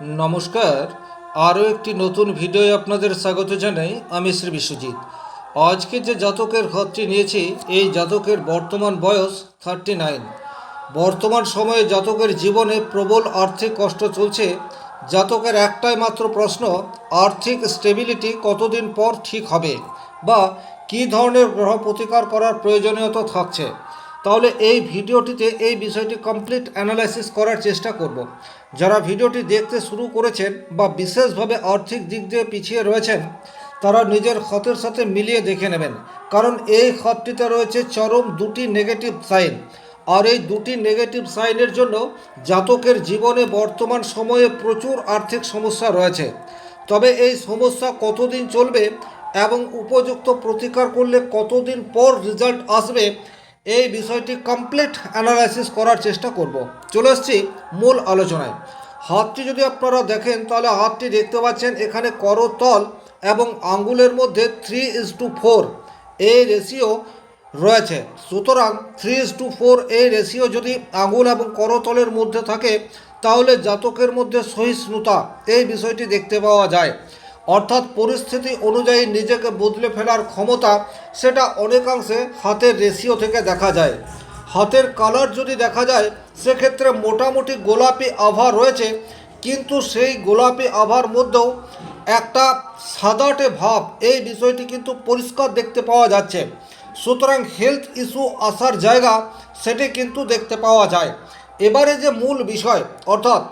নমস্কার। আরও একটি নতুন ভিডিওয়ে আপনাদের স্বাগত জানাই আমি শ্রী বিশ্বজিৎ। আজকে যে জাতকের ঘরটি নিয়েছি, এই জাতকের বর্তমান বয়স থার্টি নাইন বর্তমান সময়ে জাতকের জীবনে প্রবল আর্থিক কষ্ট চলছে। জাতকের একটাই মাত্র প্রশ্ন, আর্থিক স্টেবিলিটি কতদিন পর ঠিক হবে? বা কী ধরনের গ্রহ প্রতিকার করার প্রয়োজনীয়তা থাকছে? তাহলে এই ভিডিওটিতে এই বিষয়টি কমপ্লিট অ্যানালাইসিস করার চেষ্টা করব। যারা ভিডিওটি দেখতে শুরু করেছেন বা বিশেষভাবে আর্থিক দিক দিয়ে পিছিয়ে রয়েছেন, তারা নিজের ক্ষতের সাথে মিলিয়ে দেখে নেবেন। কারণ এই ক্ষতটিতে রয়েছে চরম দুটি নেগেটিভ সাইন আর এই দুটি নেগেটিভ সাইনের জন্য জাতকের জীবনে বর্তমান সময়ে প্রচুর আর্থিক সমস্যা রয়েছে। তবে এই সমস্যা কতদিন চলবে এবং উপযুক্ত প্রতিকার করলে কতদিন পর রেজাল্ট আসবে এই বিষয়টি কমপ্লিট অ্যানালাইসিস করার চেষ্টা করব। চলে এসছি মূল আলোচনায়। হাতটি যদি আপনারা দেখেন, তাহলে হাতটি দেখতে পাচ্ছেন এখানে করতল এবং আঙ্গুলের মধ্যে থ্রি ইজ টু ফোর এই রেশিও রয়েছে। সুতরাং থ্রি ইজ টু ফোর এই রেশিও যদি আঙুল এবং করতলের মধ্যে থাকে, তাহলে জাতকের মধ্যে সহিষ্ণুতা এই বিষয়টি দেখতে পাওয়া যায়। অর্থাৎ পরিস্থিতি অনুযায়ী নিজেকে বদলে ফেলার ক্ষমতা সেটা অনেকাংশে হাতের রেশিও থেকে দেখা যায়। হাতের কালার যদি দেখা যায়, সেক্ষেত্রে মোটামুটি গোলাপি আভা রয়েছে, কিন্তু সেই গোলাপি আভার মধ্যেও একটা সাদাটে ভাব এই বিষয়টি কিন্তু পরিষ্কার দেখতে পাওয়া যাচ্ছে। সুতরাং হেলথ ইস্যু আসার জায়গা সেটি কিন্তু দেখতে পাওয়া যায়। এবারে যে মূল বিষয়, অর্থাৎ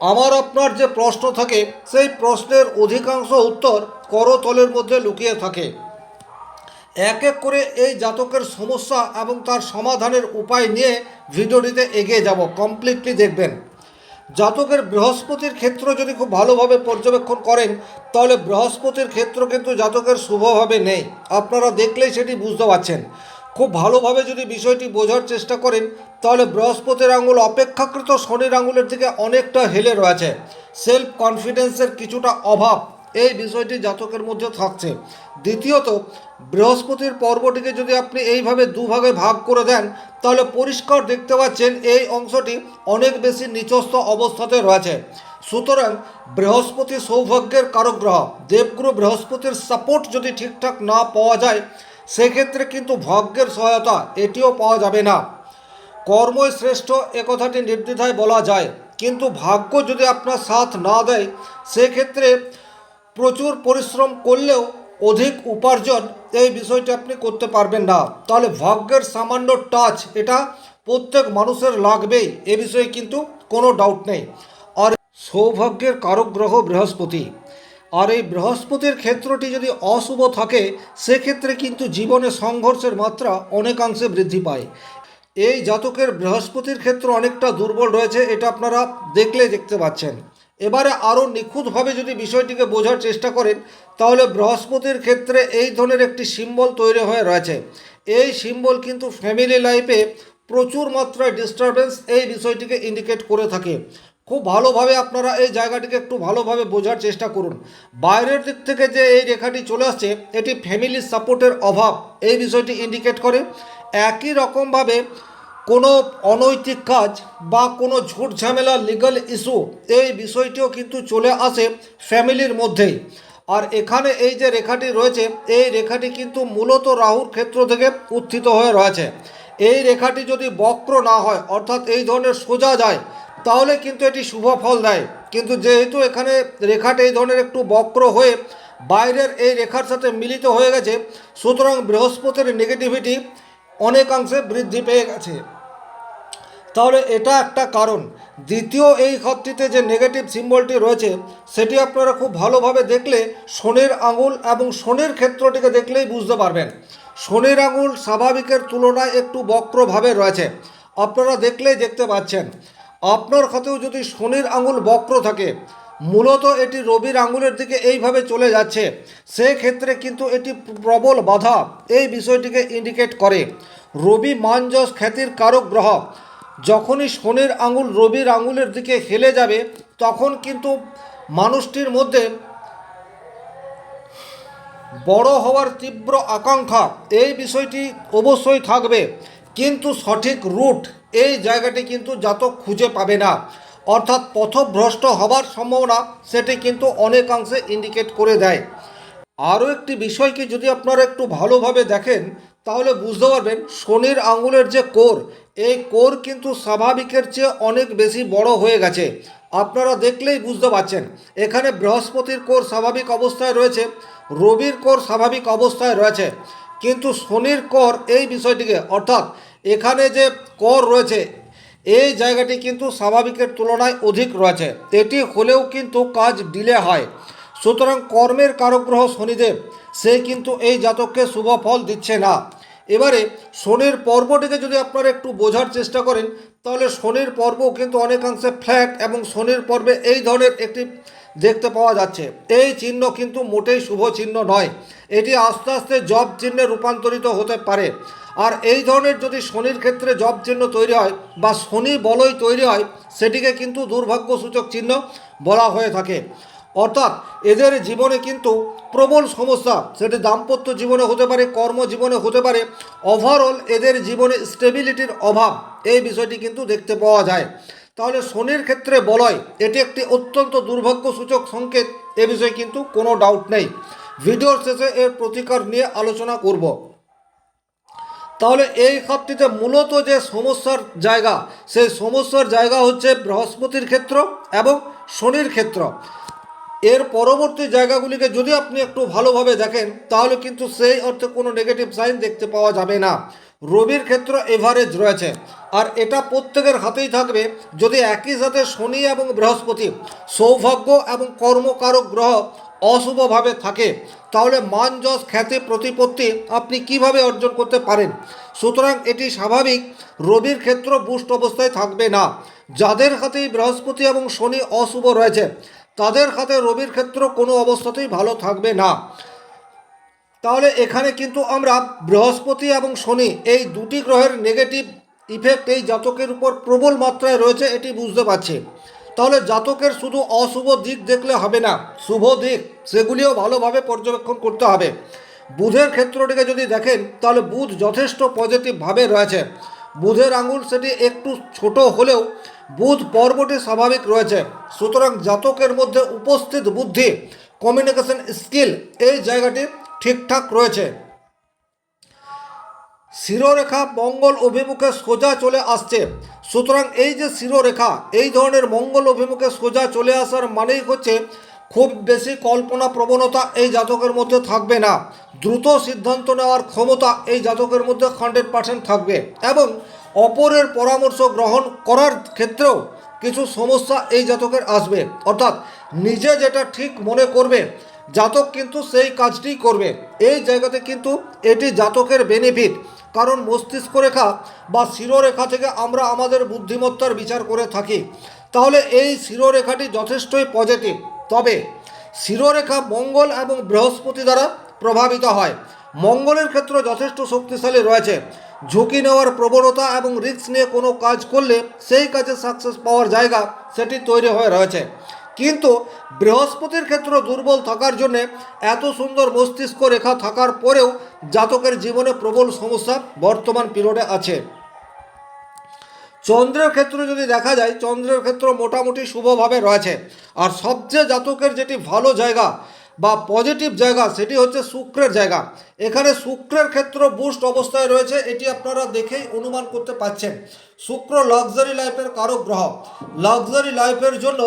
আমার আপনার যে প্রশ্ন থাকে, সেই প্রশ্নের অধিকাংশ উত্তর করতলের মধ্যে লুকিয়ে থাকে। এক এক করে এই জাতকের সমস্যা এবং তার সমাধানের উপায় নিয়ে ভিডিওটিতে এগিয়ে যাব। কমপ্লিটলি দেখবেন। জাতকের বৃহস্পতির ক্ষেত্র যদি খুব ভালোভাবে পর্যবেক্ষণ করেন, তাহলে বৃহস্পতির ক্ষেত্র কিন্তু জাতকের শুভভাবে নেই। আপনারা দেখলেই সেটি বুঝতে পারছেন। খুব ভালোভাবে যদি বিষয়টি বোঝার চেষ্টা করেন, তাহলে বৃহস্পতির আঙুল অপেক্ষাকৃত শনির আঙুলের দিকে অনেকটা হেলে রয়েছে। সেলফ কনফিডেন্সের কিছুটা অভাব এই বিষয়টি জাতকের মধ্যে থাকছে। দ্বিতীয়ত, বৃহস্পতির পর্বটিকে যদি আপনি এইভাবে দুভাগে ভাগ করে দেন, তাহলে পরিষ্কার দেখতে পাচ্ছেন এই অংশটি অনেক বেশি নিচস্থ অবস্থাতে রয়েছে। সুতরাং বৃহস্পতি সৌভাগ্যের কারক গ্রহ দেবগুরু বৃহস্পতির সাপোর্ট যদি ঠিকঠাক না পাওয়া যায় সেক্ষেত্রে কিন্তু ভাগ্যের সহায়তা এটিও পাওয়া যাবে না। কর্মই শ্রেষ্ঠ, এ কথাটি নির্দ্বিধায় বলা যায়। কিন্তু ভাগ্য যদি আপনার সাথ না দেয়, সেক্ষেত্রে প্রচুর পরিশ্রম করলেও অধিক উপার্জন এই বিষয়টি আপনি করতে পারবেন না। তাহলে ভাগ্যের সামান্য টাচ, এটা প্রত্যেক মানুষের লাগবেই, এ বিষয়ে কিন্তু কোনো ডাউট নেই। আর সৌভাগ্যের কারক গ্রহ বৃহস্পতি। আর এই বৃহস্পতির ক্ষেত্রটি যদি অশুভ থাকে, সেক্ষেত্রে কিন্তু জীবনে সংঘর্ষের মাত্রা অনেকাংশে বৃদ্ধি পায়। এই জাতকের বৃহস্পতির ক্ষেত্র অনেকটা দুর্বল রয়েছে, এটা আপনারা দেখলে দেখতে পাচ্ছেন। এবারে আরও নিখুঁতভাবে যদি বিষয়টিকে বোঝার চেষ্টা করেন, তাহলে বৃহস্পতির ক্ষেত্রে এই ধরনের একটি সিম্বল তৈরি হয়ে রয়েছে। এই সিম্বল কিন্তু ফ্যামিলি লাইফে প্রচুর মাত্রায় ডিস্টারবেন্স এই বিষয়টিকে ইন্ডিকেট করে থাকে। খুব ভালোভাবে আপনারা এই জায়গাটিকে একটু ভালোভাবে বোঝার চেষ্টা করুন। বাইরের দিক থেকে যে এই রেখাটি চলে আসছে, এটি ফ্যামিলি সাপোর্টের অভাব। এই বিষয়টি ইন্ডিকেট করে। একই রকমভাবে কোনো অনৈতিক কাজ বা কোনো ঝুট ঝামেলা লিগাল ইস্যু এই বিষয়টিও কিন্তু চলে আসে ফ্যামিলির মধ্যেই। আর এখানে এই যে রেখাটি রয়েছে, এই রেখাটি কিন্তু মূলত রাহুর ক্ষেত্র থেকে উত্থিত হয়ে রয়েছে। এই রেখাটি যদি বক্র না হয়, অর্থাৎ এই ধরনের সোজা যায়, তাহলে কিন্তু এটি শুভ ফল দেয়। কিন্তু যেহেতু এখানে রেখাটা এই ধরনের একটু বক্র হয়ে বাইরের এই রেখার সাথে মিলিত হয়ে গেছে, সুতরাং বৃহস্পতির নেগেটিভিটি অনেকাংশে বৃদ্ধি পেয়ে গেছে। তাহলে এটা একটা কারণ। দ্বিতীয় এই ঘরটিতে যে নেগেটিভ সিম্বলটি রয়েছে, সেটি আপনারা খুব ভালোভাবে দেখলে শনির আঙুল এবং শনির ক্ষেত্রটিকে দেখলেই বুঝতে পারবেন। শনির আঙুল স্বাভাবিকের তুলনায় একটু বক্রভাবে রয়েছে। আপনারা দেখলেই দেখতে পাচ্ছেন। আপনার খাতেও যদি শনির আঙুল বক্র থাকে, মূলত এটি রবির আঙুলের দিকে এইভাবে চলে যাচ্ছে। সেক্ষেত্রে কিন্তু এটি প্রবল বাধা এই বিষয়টিকে ইন্ডিকেট করে। রবি মানজস খ্যাতির কারক গ্রহ। যখনই শনির আঙুল রবির আঙুলের দিকে হেলে যাবে, তখন কিন্তু মানুষটির মধ্যে বড় হওয়ার তীব্র আকাঙ্ক্ষা, এই বিষয়টি অবশ্যই থাকবে। কিন্তু সঠিক রুট এই জায়গাটি কিন্তু জাতক খুঁজে পাবে না। অর্থাৎ পথভ্রষ্ট হবার সম্ভাবনা সেটি কিন্তু অনেকাংশে ইন্ডিকেট করে দেয়। আরও একটি বিষয়কে যদি আপনারা একটু ভালোভাবে দেখেন, তাহলে বুঝতে পারবেন শনির আঙুলের যে কোর, এই কোর কিন্তু স্বাভাবিকের চেয়ে অনেক বেশি বড় হয়ে গেছে। আপনারা দেখলেই বুঝতে পারছেন। এখানে বৃহস্পতির কোর স্বাভাবিক অবস্থায় রয়েছে, রবির কোর স্বাভাবিক অবস্থায় রয়েছে। কিন্তু শনির কর এই বিষয়টিকে, অর্থাৎ এখানে যে কর রয়েছে, এই জায়গাটি কিন্তু স্বাভাবিকের তুলনায় অধিক রয়েছে। এটি হলেও কিন্তু কাজ ডিলে হয়। সুতরাং কর্মের কারগ্রহ শনিদেব, সে কিন্তু এই জাতককে শুভ ফল দিচ্ছে না। এবারে শনির পর্বটিকে যদি আপনারা একটু বোঝার চেষ্টা করেন, তাহলে শনির পর্ব কিন্তু অনেকাংশে ফ্ল্যাট এবং শনির পর্বে এই ধরনের একটি দেখতে পাওয়া যাচ্ছে। এই চিহ্ন কিন্তু মোটেই শুভ চিহ্ন নয়। এটি আস্তে আস্তে জব চিহ্নে রূপান্তরিত হতে পারে। আর এই ধরনের যদি শনির ক্ষেত্রে জব চিহ্ন তৈরি হয় বা শনি বলয় তৈরি হয়, সেটিকে কিন্তু দুর্ভাগ্যসূচক চিহ্ন বলা হয়ে থাকে। অর্থাৎ এদের জীবনে কিন্তু প্রবল সমস্যা। সেটি দাম্পত্য জীবনে হতে পারে, কর্মজীবনে হতে পারে। ওভারঅল এদের জীবনে স্টেবিলিটির অভাব, এই বিষয়টি কিন্তু দেখতে পাওয়া যায়। তাহলে শনির ক্ষেত্রে বলয়, এটি একটি অত্যন্ত দুর্ভাগ্যসূচক সংকেত, এ বিষয়ে কিন্তু কোনো ডাউট নেই। ভিডিওর শেষে এর প্রতিকার নিয়ে আলোচনা করব। তাহলে এই খাতটিতে মূলত যে সমস্যার জায়গা, সেই সমস্যার জায়গা হচ্ছে বৃহস্পতির ক্ষেত্র এবং শনির ক্ষেত্র। এর পরবর্তী জায়গাগুলিকে যদি আপনি একটু ভালোভাবে দেখেন, তাহলে কিন্তু সেই অর্থে কোনো নেগেটিভ সাইন দেখতে পাওয়া যাবে না। রবির ক্ষেত্র এভারেজ রয়েছে। আর এটা প্রত্যেকের হাতেই থাকবে। যদি একই সাথে শনি এবং বৃহস্পতি সৌভাগ্য এবং কর্মকারক গ্রহ অশুভভাবে থাকে, তাহলে মান, যশ, খ্যাতি, প্রতিপত্তি আপনি কীভাবে অর্জন করতে পারেন? সুতরাং এটি স্বাভাবিক, রবির ক্ষেত্র বুস্ট অবস্থায় থাকবে না। যাদের হাতেই বৃহস্পতি এবং শনি অশুভ রয়েছে তাদের হাতে রবির ক্ষেত্র কোনো অবস্থাতেই ভালো থাকবে না। তাহলে এখানে কিন্তু আমরা বৃহস্পতি এবং শনি এই দুটি গ্রহের নেগেটিভ ইফেক্ট এই জাতকের উপর প্রবল মাত্রায় রয়েছে এটি বুঝতে পারছি। তাহলে জাতকের শুধু অশুভ দিক দেখলে হবে না, শুভ দিক সেগুলিও ভালোভাবে পর্যবেক্ষণ করতে হবে। বুধের ক্ষেত্রটিকে যদি দেখেন, তাহলে বুধ যথেষ্ট পজিটিভভাবে রয়েছে। বুধের আঙুল সেটি একটু ছোট হলেও বুধ পর্বটি স্বাভাবিক রয়েছে। সুতরাং জাতকের মধ্যে উপস্থিত বুদ্ধি কমিউনিকেশন স্কিল এই জায়গাটি ঠিকঠাক রয়েছে। শিরোরেখা মঙ্গল অভিমুখে সোজা চলে আসছে। সুতরাং এই যে শিরোরেখা, এই ধরনের মঙ্গল অভিমুখে সোজা চলে আসার মানেই হচ্ছে খুব বেশি কল্পনা প্রবণতা এই জাতকের মধ্যে থাকবে না। দ্রুত সিদ্ধান্ত নেওয়ার ক্ষমতা এই জাতকের মধ্যে হান্ড্রেড পার্সেন্ট থাকবে এবং অপরের পরামর্শ গ্রহণ করার ক্ষেত্রেও কিছু সমস্যা এই জাতকের আসবে। অর্থাৎ নিজে যেটা ঠিক মনে করবে, জাতক কিন্তু সেই কাজটি করবে। এই জায়গাতে কিন্তু এটি জাতকের বেনিফিট কারণ মস্তিষ্ক রেখা বা শিরোরেখা থেকে আমরা আমাদের বুদ্ধিমত্তার বিচার করে থাকি। তাহলে এই শিরোরেখাটি যথেষ্টই পজিটিভ তবে শিরোরেখা মঙ্গল এবং বৃহস্পতি দ্বারা প্রভাবিত হয়। মঙ্গলের ক্ষেত্র যথেষ্ট শক্তিশালী রয়েছে। ঝুঁকি নেওয়ার প্রবণতা এবং রিস্ক নিয়ে কোনো কাজ করলে সেই কাজে সাকসেস পাওয়ার জায়গা সেটি তৈরি হয়ে রয়েছে। কিন্তু বৃহস্পতির ক্ষেত্র দুর্বল থাকার জন্যে এত সুন্দর মস্তিষ্ক রেখা থাকার পরেও জাতকের জীবনে প্রবল সমস্যা বর্তমান পিরিয়ডে আছে। চন্দ্রের ক্ষেত্রে যদি দেখা যায়, চন্দ্রের ক্ষেত্র মোটামুটি শুভভাবে রয়েছে। আর সবচেয়ে জাতকের যেটি ভালো জায়গা বা পজিটিভ জায়গা, সেটি হচ্ছে শুক্রের জায়গা। এখানে শুক্রের ক্ষেত্র বুস্ট অবস্থায় রয়েছে, এটি আপনারা দেখেই অনুমান করতে পাচ্ছেন শুক্র লাক্সারি লাইফের কারক গ্রহ। লাক্সারি লাইফের জন্য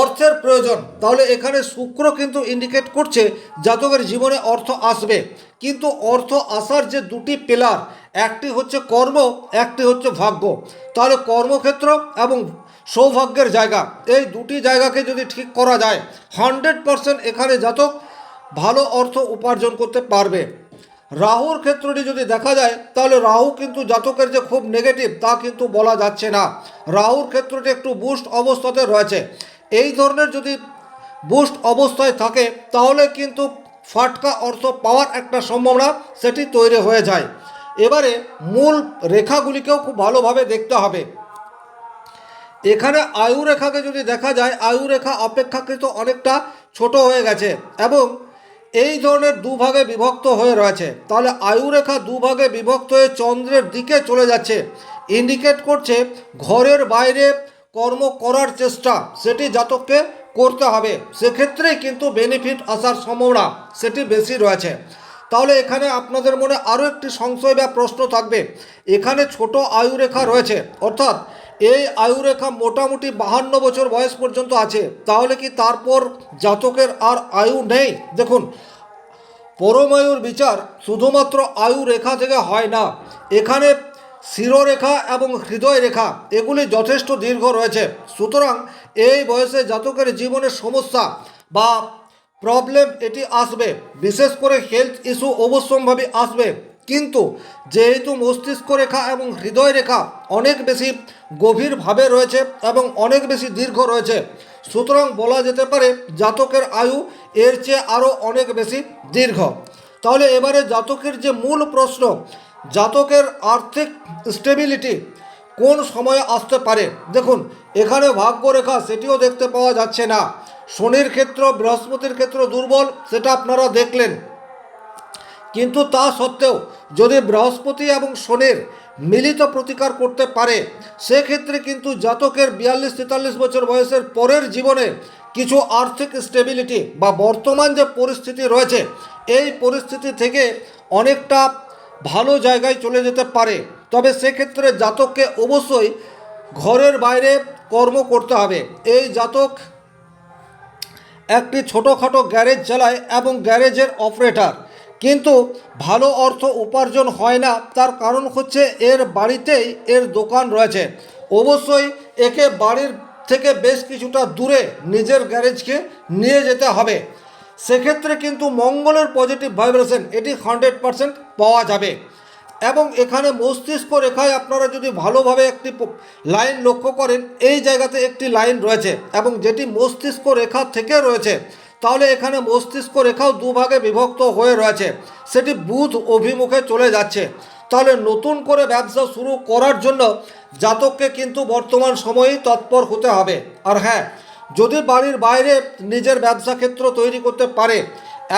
অর্থের প্রয়োজন। তাহলে এখানে শুক্র কিন্তু ইন্ডিকেট করছে জাতকের জীবনে অর্থ আসবে। কিন্তু অর্থ আসার যে দুটি পিলার, একটি হচ্ছে কর্ম, একটি হচ্ছে ভাগ্য। তাহলে কর্মক্ষেত্র এবং সৌভাগ্যের জায়গা, এই দুটি জায়গাকে যদি ঠিক করা যায়, হান্ড্রেড পারসেন্ট এখানে জাতক ভালো অর্থ উপার্জন করতে পারবে। রাহুর ক্ষেত্রটি যদি দেখা যায়, তাহলে রাহু কিন্তু জাতকের যে খুব নেগেটিভ তা কিন্তু বলা যাচ্ছে না। রাহুর ক্ষেত্রটি একটু বুস্ট অবস্থাতে রয়েছে। এই ধরনের যদি বুস্ট অবস্থায় থাকে, তাহলে কিন্তু ফাটকা অর্থ পাওয়ার একটা সম্ভাবনা সেটি তৈরি হয়ে যায়। এবারে মূল রেখাগুলিকেও খুব ভালোভাবে দেখতে হবে। এখানে আয়ু রেখাকে যদি দেখা যায়, আয়ু রেখা অপেক্ষাকৃত অনেকটা ছোট হয়ে গেছে এবং এই ধরনের দুভাগে বিভক্ত হয়ে রয়েছে। তাহলে আয়ু রেখা দুভাগে বিভক্ত হয়ে চন্দ্রের দিকে চলে যাচ্ছে। ইন্ডিকেট করছে ঘরের বাইরে কর্ম করার চেষ্টা, সেটি জাতককে করতে হবে। সেক্ষেত্রে কিন্তু বেনিফিট আসার সম্ভাবনা সেটি বেশি রয়েছে। তাহলে এখানে আপনাদের মনে আরও একটি সংশয় বা প্রশ্ন থাকবে। এখানে ছোট আয়ুরেখা রয়েছে। অর্থাৎ এই আয়ুরেখা মোটামুটি বাহান্ন বছর বয়স পর্যন্ত আছে। তাহলে কি তারপর জাতকের আর আয়ু নেই? দেখুন, পরমায়ুর বিচার শুধুমাত্র আয়ু রেখা থেকে হয় না। এখানে শিরোরেখা এবং হৃদয় রেখা এগুলি যথেষ্ট দীর্ঘ রয়েছে। সুতরাং এই বয়সে জাতকের জীবনের সমস্যা বা প্রবলেম এটি আসবে। বিশেষ করে হেলথ ইস্যু অবশ্যম্ভাবী আসবে। কিন্তু যেহেতু মস্তিষ্ক রেখা এবং হৃদয় রেখা অনেক বেশি গভীরভাবে রয়েছে এবং অনেক বেশি দীর্ঘ রয়েছে, সুতরাং বলা যেতে পারে জাতকের আয়ু এর চেয়ে আরও অনেক বেশি দীর্ঘ। তাহলে এবারে জাতকের যে মূল প্রশ্ন জাতকের আর্থিক স্টেবিলিটি কোন সময়ে আসতে পারে? দেখুন এখানে ভাগ্যরেখা সেটিও দেখতে পাওয়া যাচ্ছে না। শনির ক্ষেত্র, বৃহস্পতির ক্ষেত্র দুর্বল, সেটা আপনারা দেখলেন। কিন্তু তা সত্ত্বেও যদি বৃহস্পতি এবং শনির মিলিত প্রতিকার করতে পারে, সেক্ষেত্রে কিন্তু জাতকের বিয়াল্লিশ, তেতাল্লিশ বছর বয়সের পরের জীবনে কিছু আর্থিক স্টেবিলিটি বা বর্তমান যে পরিস্থিতি রয়েছে, এই পরিস্থিতি থেকে অনেকটা ভালো জায়গায় চলে যেতে পারে। তবে সেক্ষেত্রে জাতককে অবশ্যই ঘরের বাইরে কর্ম করতে হবে। এই জাতক একটি ছোটোখাটো গ্যারেজ চালায় এবং গ্যারেজের অপারেটার। কিন্তু ভালো অর্থ উপার্জন হয় না, তার কারণ হচ্ছে এর বাড়িতেই এর দোকান রয়েছে। অবশ্যই একে বাড়ির থেকে বেশ কিছুটা দূরে নিজের গ্যারেজকে নিয়ে যেতে হবে। সেক্ষেত্রে কিন্তু মঙ্গলের পজিটিভ ভাইব্রেশন এটি হান্ড্রেড পারসেন্ট পাওয়া যাবে। এবং এখানে মস্তিষ্ক রেখায় আপনারা যদি ভালোভাবে একটি লাইন লক্ষ্য করেন, এই জায়গাতে একটি লাইন রয়েছে এবং যেটি মস্তিষ্ক রেখা থেকে রয়েছে, তাহলে এখানে মস্তিষ্ক রেখাও দুভাগে বিভক্ত হয়ে রয়েছে। সেটি বুধ অভিমুখে চলে যাচ্ছে। তাহলে নতুন করে ব্যবসা শুরু করার জন্য জাতককে কিন্তু বর্তমান সময়েই তৎপর হতে হবে। আর হ্যাঁ যদি বাড়ির বাইরে নিজের ব্যবসা ক্ষেত্র তৈরি করতে পারে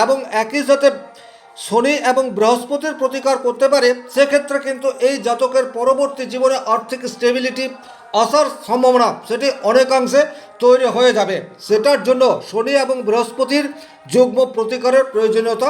এবং একই সাথে শনি এবং বৃহস্পতির প্রতিকার করতে পারে, সেক্ষেত্রে কিন্তু এই জাতকের পরবর্তী জীবনে আর্থিক স্টেবিলিটি আসার সম্ভাবনা সেটি অনেকাংশে তৈরি হয়ে যাবে। সেটার জন্য শনি এবং বৃহস্পতির যুগ্ম প্রতিকারের প্রয়োজনীয়তা